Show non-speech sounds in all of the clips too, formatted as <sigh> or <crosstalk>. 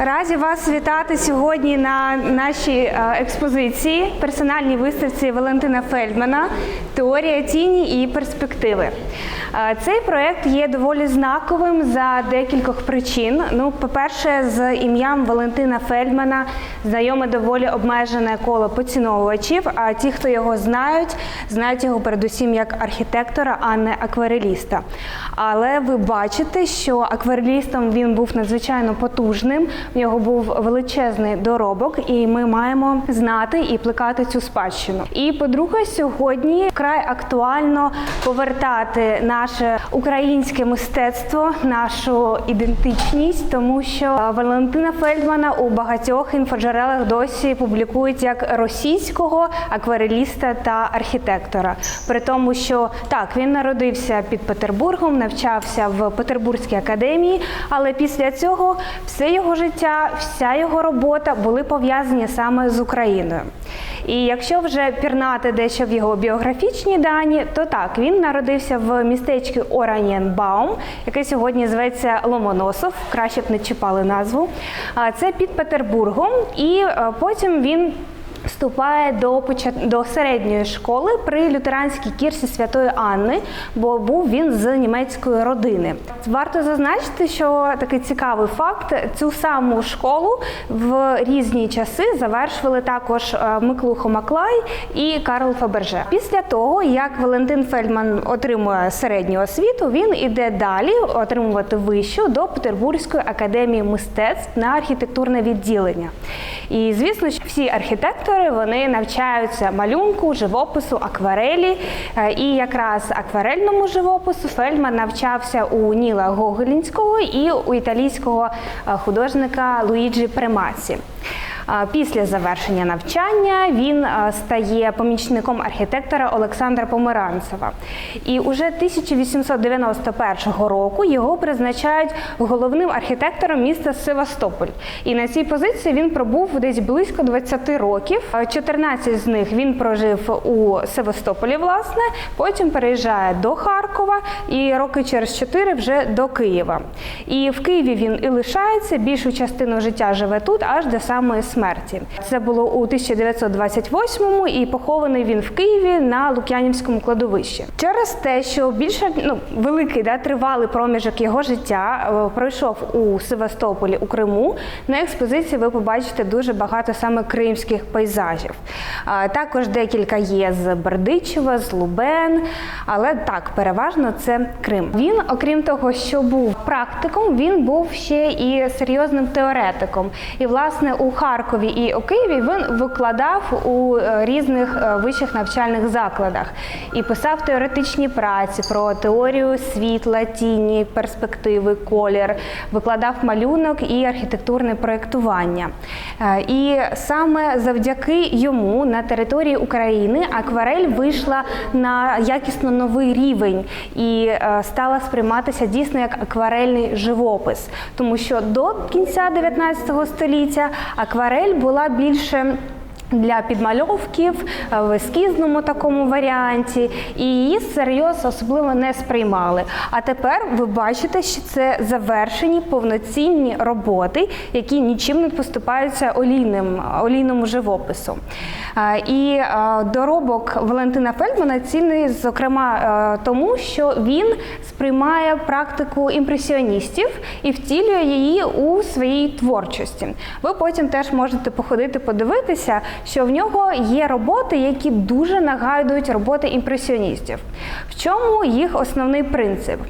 Раді вас вітати сьогодні на нашій е, експозиції персональній виставці Валентина Фельдмана Теорія тіні і перспективи. Е, Цей проект є доволі знаковим за декількох причин. Ну, по-перше, з ім'ям Валентина Фельдмана знайоме доволі обмежене коло поціновувачів. А ті, хто його знають, знають його передусім як архітектора, а не аквареліста. Але ви бачите, що акварелістом він був надзвичайно потужним. В нього був величезний доробок, і ми маємо знати і плекати цю спадщину. І по-друге, сьогодні вкрай актуально повертати наше українське мистецтво, нашу ідентичність, тому що е, Валентина Фельдмана у багатьох інфоджерелах досі публікують як російського аквареліста та архітектора. При тому, що так він народився під Петербургом, навчався в Петербурзькій академії, але після цього все його життя, вся його робота були пов'язані саме з Україною. І якщо вже пірнати дещо в його біографічні дані, то так він народився в містечку Оранєнбаум, яке сьогодні зветься Ломоносов. Краще б не чіпали назву. Це під Петербургом, і е, потім він. Вступає до почат... до середньої школи при лютеранській кірсі Святої Анни, бо був він з німецької родини. Варто зазначити, що такий цікавий факт: цю саму школу в різні часи завершували також е, Миклухо Маклай і Карл Фаберже. Після того, як Валентин Фельдман отримує середню освіту, він іде далі отримувати вищу до Петербурзької академії мистецтв на архітектурне відділення. І звісно, що всі архітектори вони навчаються малюнку, живопису, акварелі. Е, І якраз акварельному живопису Фельдман навчався у Ніла Гоголінського і у італійського е, художника Луїджі Премаці. Після завершення навчання він стає помічником архітектора Олександра Померанцева. І уже 1891 року його призначають головним архітектором міста Севастополь. І на цій позиції він пробув десь близько 20 років. Е, 14 з них він прожив у Севастополі, власне, потім переїжджає до Харкова і роки через 4 вже до Києва. І в Києві він і лишається, більшу частину життя живе тут аж до самої смерті. Це було у 1928-му і похований він в Києві на Лук'янівському кладовищі. Через те, що більше ну великий да, тривалий проміжок його життя е, пройшов у Севастополі у Криму. На експозиції ви побачите дуже багато саме кримських пейзажів. Також декілька є з Бердичева, з Лубен, але так, переважно це Крим. Він, окрім того, що був практиком, він був ще і серйозним теоретиком. І власне у Харкові і у Києві він викладав у е, різних е, вищих навчальних закладах. І писав теоретичні праці про теорію світла, тіні, перспективи, колір, викладав малюнок і архітектурне проєктування. Е, І саме завдяки йому на території України акварель вийшла на якісно новий рівень і стала сприйматися дійсно як акварельний живопис, тому що до кінця 19 століття акварель була більше. Для підмальовків е, в ескізному такому варіанті, і її серйозно особливо не сприймали. А тепер ви бачите, що це завершені повноцінні роботи, які нічим не поступаються олійним, олійному живопису. Е, І е, доробок Валентина Фельдмана цінний, зокрема, тому, що він сприймає практику імпресіоністів і втілює її у своїй творчості. Ви потім теж можете походити, подивитися, що в нього є роботи, які дуже нагадують роботи імпресіоністів. В чому їх основний принцип?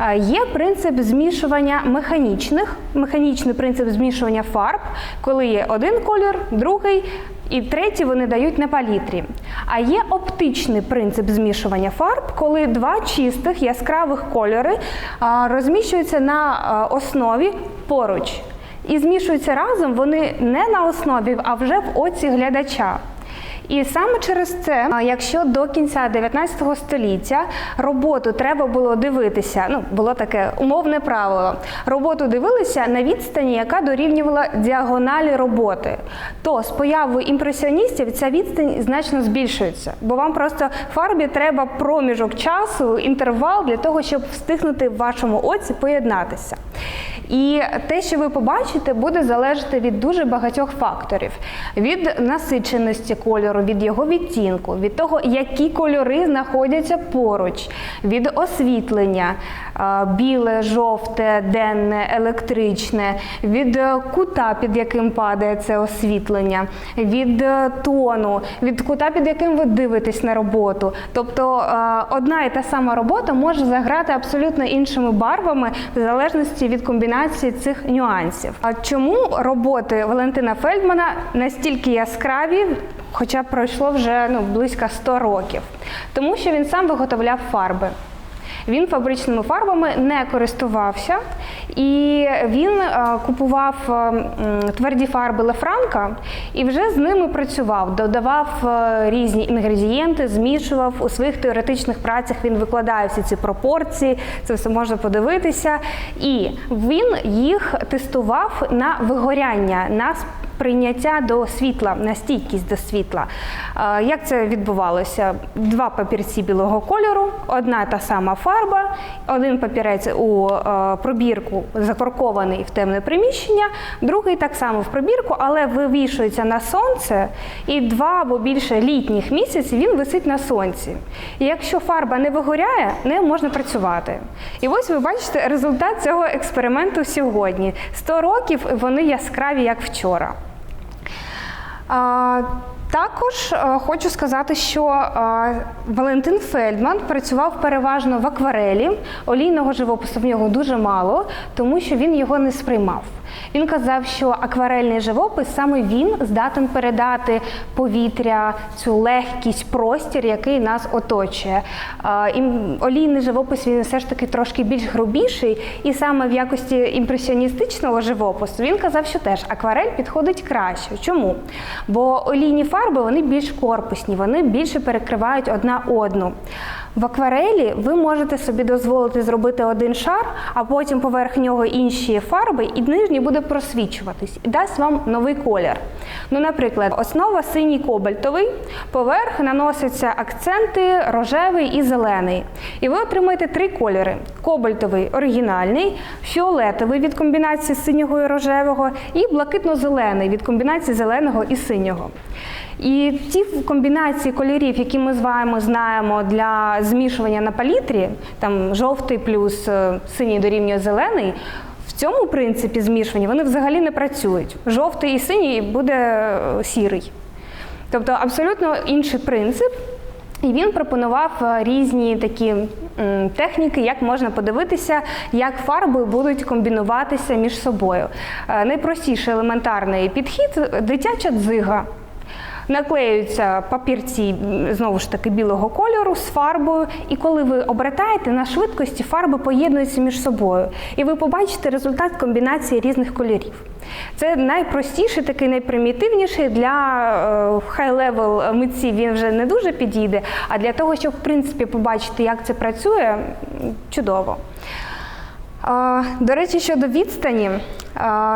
Е, Є принцип змішування механічних, механічний принцип змішування фарб, коли є один колір, другий. І третій вони дають на палітрі. А є оптичний принцип змішування фарб, коли два чистих яскравих кольори розміщуються на основі поруч. І змішуються разом вони не на основі, а вже в оці глядача. І саме через це, якщо до кінця 19 століття роботу треба було дивитися, ну було таке умовне правило. Роботу дивилися на відстані, яка дорівнювала діагоналі роботи, то з появою імпресіоністів ця відстань значно збільшується, бо вам просто фарбі треба проміжок часу, інтервал для того, щоб встигнути в вашому оці поєднатися. І те, що ви побачите, буде залежати від дуже багатьох факторів: від насиченості кольору, від його відтінку, від того, які кольори знаходяться поруч, від освітлення, е, біле, жовте, денне, електричне, від е, кута, під яким падає це освітлення, від е, тону, від кута, під яким ви дивитесь на роботу. Тобто одна і та сама робота може заграти абсолютно іншими барвами в залежності від комбінації цих нюансів. А чому роботи Валентина Фельдмана настільки яскраві? Хоча пройшло вже ну, близько 100 років, тому що він сам виготовляв фарби. Він фабричними фарбами не користувався, і він е, купував е, тверді фарби Лефранка і вже з ними працював, додавав е, різні інгредієнти, змішував у своїх теоретичних працях. Він викладає всі ці пропорції, це все можна подивитися. І він їх тестував на вигоряння, на прийняття до світла, на стійкість до світла. Е, Як це відбувалося? Два папірці білого кольору, одна та сама фарба, один папірець у е, пробірку закоркований в темне приміщення, другий так само в пробірку, але вивішується на сонце, і два або більше літніх місяців він висить на сонці. І якщо фарба не вигоряє, нею можна працювати. І ось ви бачите результат цього експерименту сьогодні. 100 років вони яскраві, як вчора. Також е, хочу сказати, що е, Валентин Фельдман працював переважно в акварелі. Олійного живопису в нього дуже мало, тому що він його не сприймав. Він казав, що акварельний живопис саме він здатен передати повітря, цю легкість, простір, який нас оточує. Олійний живопис він все ж таки трошки більш грубіший, і саме в якості імпресіоністичного живопису він казав, що теж акварель підходить краще. Чому? Бо олійні фарби вони більш корпусні, вони більше перекривають одна одну. В акварелі ви можете собі дозволити зробити один шар, а потім поверх нього інші фарби, і нижній буде просвічуватись і дасть вам новий колір. Ну, наприклад, основа синій кобальтовий, поверх наносяться акценти рожевий і зелений. І ви отримаєте три кольори: кобальтовий оригінальний, фіолетовий від комбінації синього і рожевого, і блакитно-зелений від комбінації зеленого і синього. І ті комбінації кольорів, які ми з вами знаємо для змішування на палітрі, там жовтий плюс е, синій дорівнює зелений. В цьому принципі змішування вони взагалі не працюють. Жовтий і синій буде е, сірий. Тобто абсолютно інший принцип. І він пропонував е, різні такі техніки, як можна подивитися, як фарби будуть комбінуватися між собою. Найпростіший елементарний підхід дитяча дзига. Наклеюються папірці знову ж таки білого кольору з фарбою, і коли ви обертаєте на швидкості, фарби поєднуються між собою, і ви побачите результат комбінації різних кольорів. Це найпростіший, такий найпримітивніший для хай-левел митців він вже не дуже підійде. А для того, щоб в принципі побачити, як це працює, чудово. До речі, щодо відстані,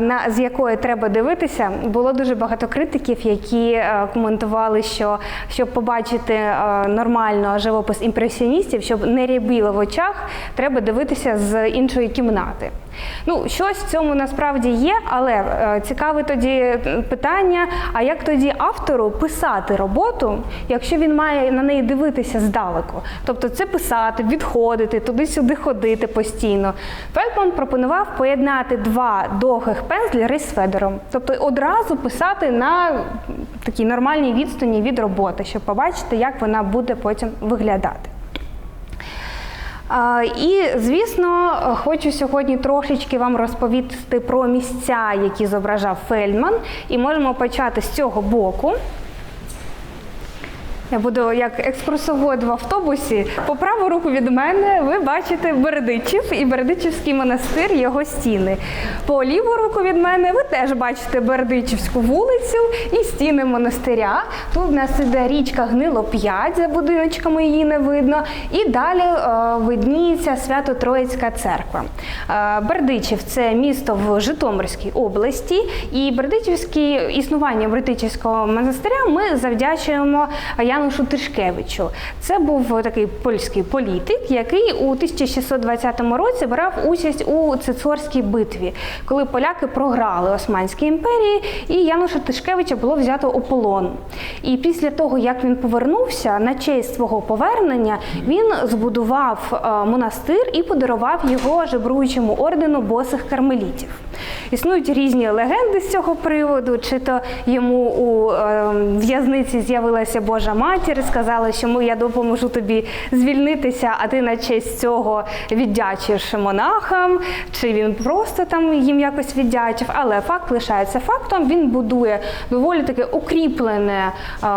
на з якої треба дивитися, було дуже багато критиків, які е, коментували, що щоб побачити е, нормально живопис імпресіоністів, щоб не рябіло в очах, треба дивитися з іншої кімнати. Ну, щось в цьому насправді є, але е, цікаве тоді питання: а як тоді автору писати роботу, якщо він має на неї дивитися здалеку? Тобто це писати, відходити, туди-сюди ходити постійно. Фельдман пропонував поєднати два довгих пензлі рейсфедером, тобто одразу писати на такій нормальній відстані від роботи, щоб побачити, як вона буде потім виглядати. І, звісно, хочу сьогодні трошечки вам розповісти про місця, які зображав Фельдман, і можемо почати з цього боку. Я буду як екскурсовод в автобусі. По праву руку від мене ви бачите Бердичів і Бердичівський монастир, його стіни. По ліву руку від мене ви теж бачите Бердичівську вулицю і стіни монастиря. Тут в нас іде річка Гнило 5, за будиночками її не видно. І далі е, видніється Свято-Троїцька церква. Е, Бердичів це місто в Житомирській області, і Бердичівське існування Бердичівського монастиря ми завдячуємо Яну Янушу Тишкевичу. Це був такий польський політик, який у 1620 році брав участь у Цицорській битві, коли поляки програли Османській імперії, і Януша Тишкевича було взято у полон. І після того, як він повернувся, на честь свого повернення він збудував е, монастир і подарував його жебруючому ордену босих кармелітів. Існують різні легенди з цього приводу, чи то йому у е, в'язниці з'явилася Божа матір, сказала, що ми я допоможу тобі звільнитися, а ти на честь цього віддячиш монахам, чи він просто там їм якось віддячив. Але факт лишається фактом. Він будує доволі таки укріплене, е,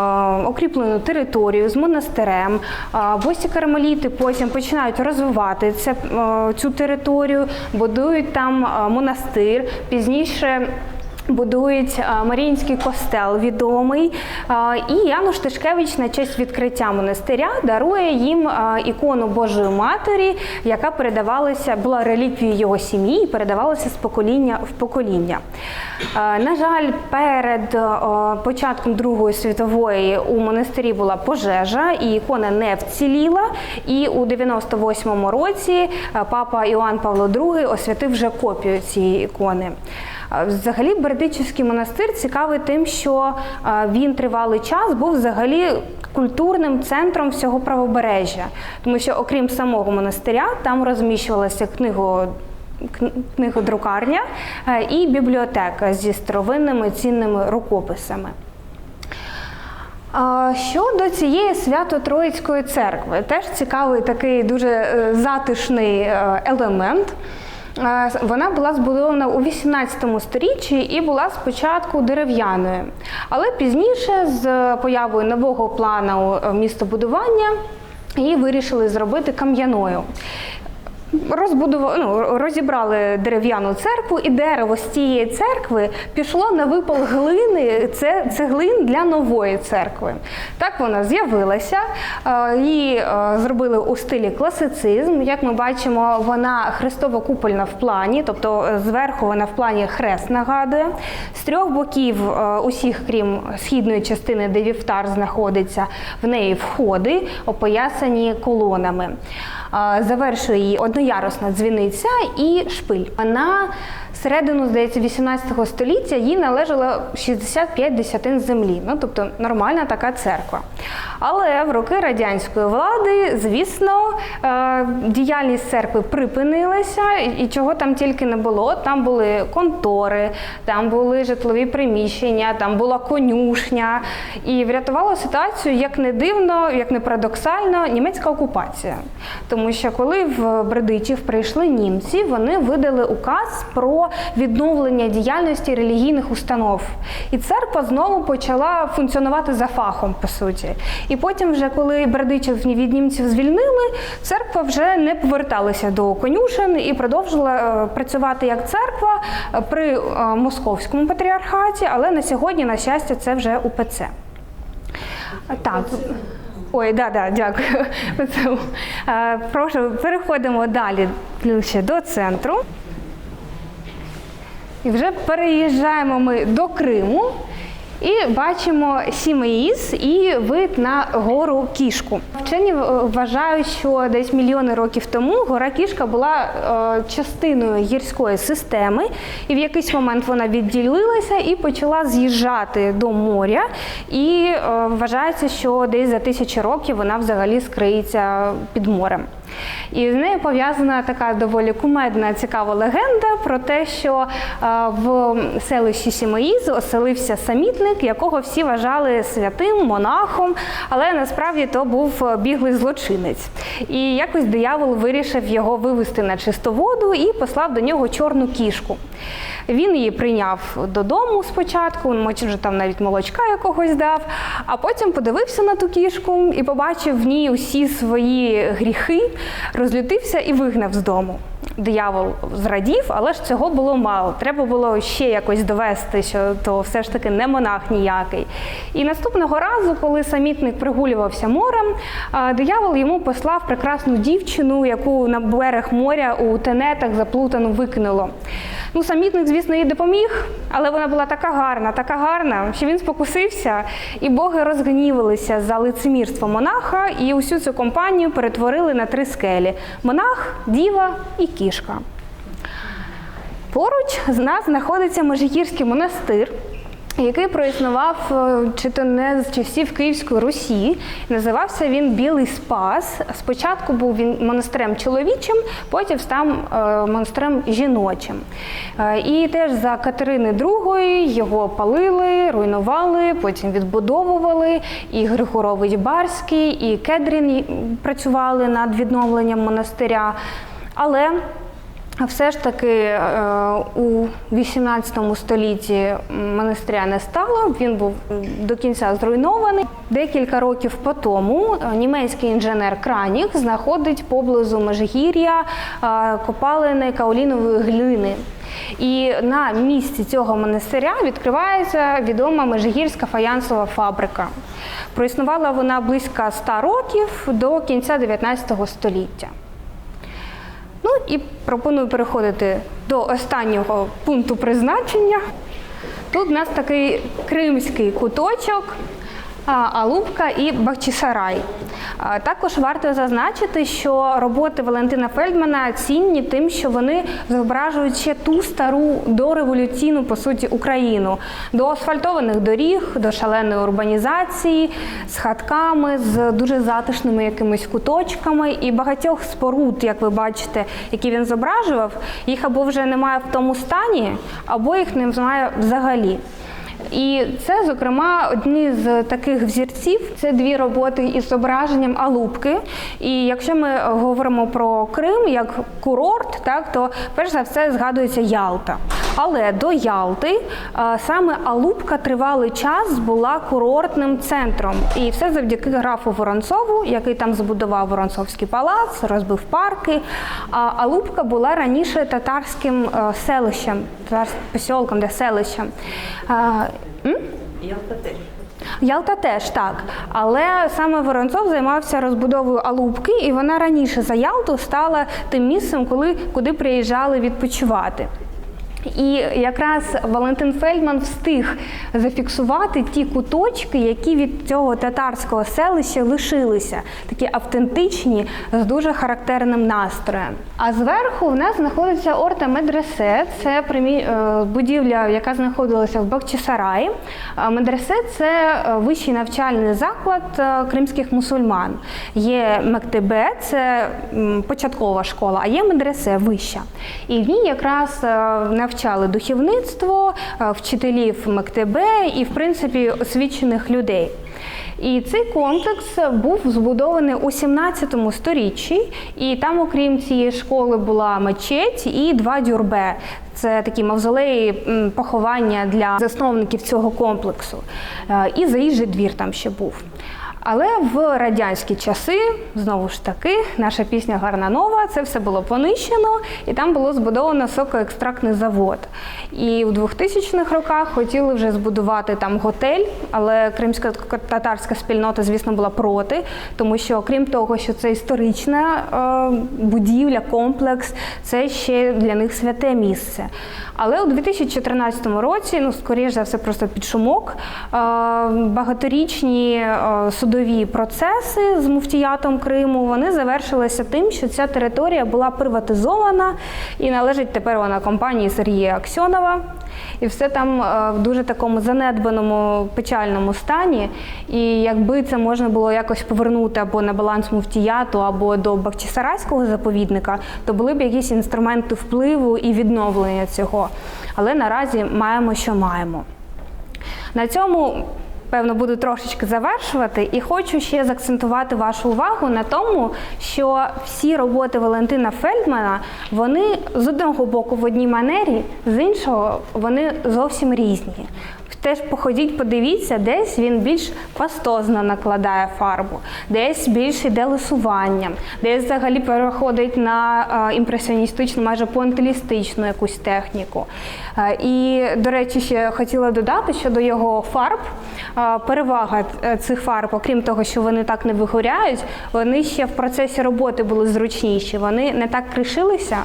укріплену територію з монастирем. Е, Босі кармеліти потім починають розвивати це, е, цю територію, будують там е, монастир. Пізніше Будують Маріїнський костел відомий, і Януш Тишкевич на честь відкриття монастиря дарує їм ікону Божої Матері, яка передавалася, була реліквією його сім'ї і передавалася з покоління в покоління. На жаль, перед початком Другої світової у монастирі була пожежа, і ікона не вціліла. І у 98-му році папа Іоанн Павло II освятив вже копію цієї ікони. Взагалі, Бердичівський монастир цікавий тим, що він тривалий час був взагалі культурним центром всього правобережжя, тому що окрім самого монастиря, там розміщувалася книго. Книгодрукарня е, і бібліотека зі старовинними цінними рукописами. Щодо цієї свято-троїцької церкви, теж цікавий такий дуже е, затишний е, елемент. Вона була збудована у 18 сторіччі і була спочатку дерев'яною, але пізніше, з появою нового плану е, містобудування, її вирішили зробити кам'яною. Розбудували, ну, розібрали дерев'яну церкву, і дерево з цієї церкви пішло на випал глини. Це цеглин для нової церкви. Так вона з'явилася. е, Її е, зробили у стилі класицизм. Як ми бачимо, вона хрестово-купольна в плані, тобто е, зверху вона в плані хрест нагадує. З трьох боків усіх, крім східної частини, де вівтар знаходиться, в неї входи опоясані колонами. Завершує її одноярусна дзвіниця і шпиль. На середину, здається, 18 століття їй належало 65 десятин землі, ну тобто нормальна така церква. Але в роки радянської влади, звісно, е, діяльність церкви припинилася, і чого там тільки не було. Там були контори, там були житлові приміщення, там була конюшня. І врятувала ситуацію, як не дивно, як не парадоксально, німецька окупація. Тому що коли в Бердичів прийшли німці, вони видали указ про відновлення діяльності релігійних установ. І церква знову почала функціонувати за фахом, по суті. І потім, вже коли Бердичів від німців звільнили, церква вже не поверталася до конюшен і продовжила е, працювати як церква е, при е, московському патріархаті, але на сьогодні, на щастя, це вже УПЦ. Так. Ой, да, да, дякую. <laughs> Прошу, переходимо далі ближче до центру. І вже переїжджаємо ми до Криму і бачимо Сімеїз і вид на гору Кішку. Вчені е, вважають, що десь мільйони років тому гора Кішка була е, частиною гірської системи, і в якийсь момент вона відділилася і почала з'їжджати до моря. І е, вважається, що десь за тисячі років вона взагалі скриється під морем. І з нею пов'язана така доволі кумедна цікава легенда про те, що е, в селищі Сімеїз оселився самітник, якого всі вважали святим монахом, але насправді то був біглий злочинець. І якось диявол вирішив його вивести на чисту воду і послав до нього чорну кішку. Він її прийняв додому спочатку, може там навіть молочка якогось дав, а потім подивився на ту кішку і побачив в ній усі свої гріхи, розлютився і вигнав з дому. Диявол зрадів, але ж цього було мало. Треба було ще якось довести, що то все ж таки не монах ніякий. І наступного разу, коли самітник прогулювався морем, диявол йому послав прекрасну дівчину, яку на берег моря у тенетах заплутану викинуло. Ну, самітник, звісно, їй допоміг, але вона була така гарна, така гарна, що він спокусився, і боги розгнівалися за лицемірство монаха, і усю цю компанію перетворили на три скелі: монах, діва і кішка. Поруч з нас знаходиться Межигірський монастир, який проіснував е, чи то не з часів Київської Русі. Називався він Білий Спас. Спочатку був він монастирем чоловічим, потім став е, монастирем жіночим. Е, І теж за Катерини II його палили, руйнували, потім відбудовували. І Григорович Барський, і Кедрін працювали над відновленням монастиря. Але все ж таки е, у 18 столітті монастиря не стало, він був до кінця зруйнований. Декілька років по тому е, німецький інженер Краніх знаходить поблизу Межигір'я е, копалини каолінової глини. І на місці цього монастиря відкривається відома Межигірська фаянсова фабрика. Проіснувала вона близько 100 років до кінця 19 століття. Ну і пропоную переходити до останнього пункту призначення. Тут у нас такий кримський куточок, Алубка і Бахчисарай. Також варто зазначити, що роботи Валентина Фельдмана цінні тим, що вони зображують ще ту стару дореволюційну по суті Україну до асфальтованих доріг, до шаленої урбанізації, з хатками, з дуже затишними якимись куточками і багатьох споруд, як ви бачите, які він зображував, їх або вже немає в тому стані, або їх немає взагалі. І це, зокрема, одні з таких взірців. Це дві роботи із зображенням Алубки. І якщо ми говоримо про Крим як курорт, так то перш за все згадується Ялта. Але до Ялти е, саме Алубка тривалий час була курортним центром. І все завдяки графу Воронцову, який там збудував Воронцовський палац, розбив парки. А Алубка була раніше татарським е, селищем, татарським посілком, де селищем. Ялта теж. Ялта теж так, але саме Воронцов займався розбудовою Алубки, і вона раніше за Ялту стала тим місцем, коли куди приїжджали відпочивати. І якраз Валентин Фельдман встиг зафіксувати ті куточки, які від цього татарського селища лишилися, такі автентичні з дуже характерним настроєм. А зверху в нас знаходиться Орта Медресе, це е, будівля, яка знаходилася в Бахчисараї. Медресе це е, вищий навчальний заклад е, кримських мусульман. Є Мектебе, це початкова школа, а є медресе вища. І в ній якраз е, навчали духовництво, е, вчителів Мектебе і, в принципі, освічених людей. І цей комплекс був збудований у 17 сторіччі, і там, окрім цієї школи, була мечеть і два дюрбе. Це такі мавзолеї поховання для засновників цього комплексу. Е, І заїжджий двір там ще був. Але в радянські часи, знову ж таки, наша пісня Гарна нова, це все було понищено, і там було збудовано сокоекстрактний завод. І у 2000-х роках хотіли вже збудувати там готель, але кримська татарська спільнота, звісно, була проти, тому що, крім того, що це історична е, будівля, комплекс, це ще для них святе місце. Але у 2014 році, ну скоріш за все, просто під шумок, е, багаторічні е, судові процеси з муфтіятом Криму вони завершилися тим, що ця територія була приватизована і належить тепер вона компанії Сергія Аксьонова. І все там е, в дуже такому занедбаному печальному стані. І якби це можна було якось повернути або на баланс муфтіяту, або до Бахчисарайського заповідника, то були б якісь інструменти впливу і відновлення цього. Але наразі маємо, що маємо. На цьому, певно, буду трошечки завершувати, і хочу ще заакцентувати вашу увагу на тому, що всі роботи Валентина Фельдмана вони з одного боку в одній манері, з іншого вони зовсім різні. Теж походіть, подивіться, десь він більш пастозно накладає фарбу, десь більш іде лисуванням, десь взагалі переходить на е, імпресіоністичну, майже пуантилістичну якусь техніку. Е, І, до речі, ще хотіла додати щодо його фарб. Е, Перевага цих фарб, окрім того, що вони так не вигоряють, вони ще в процесі роботи були зручніші. Вони не так кришилися,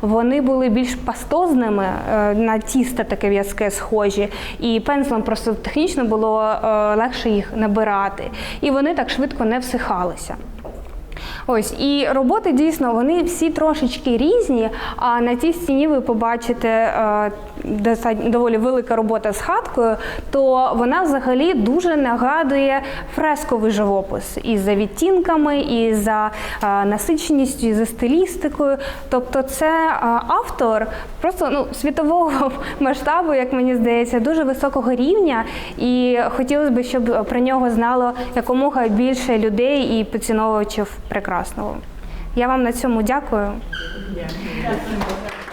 вони були більш пастозними е, на тісто таке в'язке схожі, і пензлом просто технічно було е, легше їх набирати. І вони так швидко не всихалися. Ось і роботи дійсно вони всі трошечки різні. А на цій стіні ви побачите е, доволі велика робота з хаткою, то вона взагалі дуже нагадує фресковий живопис і за відтінками, і за е, насиченістю, і за стилістикою. Тобто, це е, автор просто ну світового <laughs> масштабу, як мені здається, дуже високого рівня. І хотілося б, щоб про нього знало якомога більше людей і поціновувачів прекрасного. Я вам на цьому дякую. Дякую.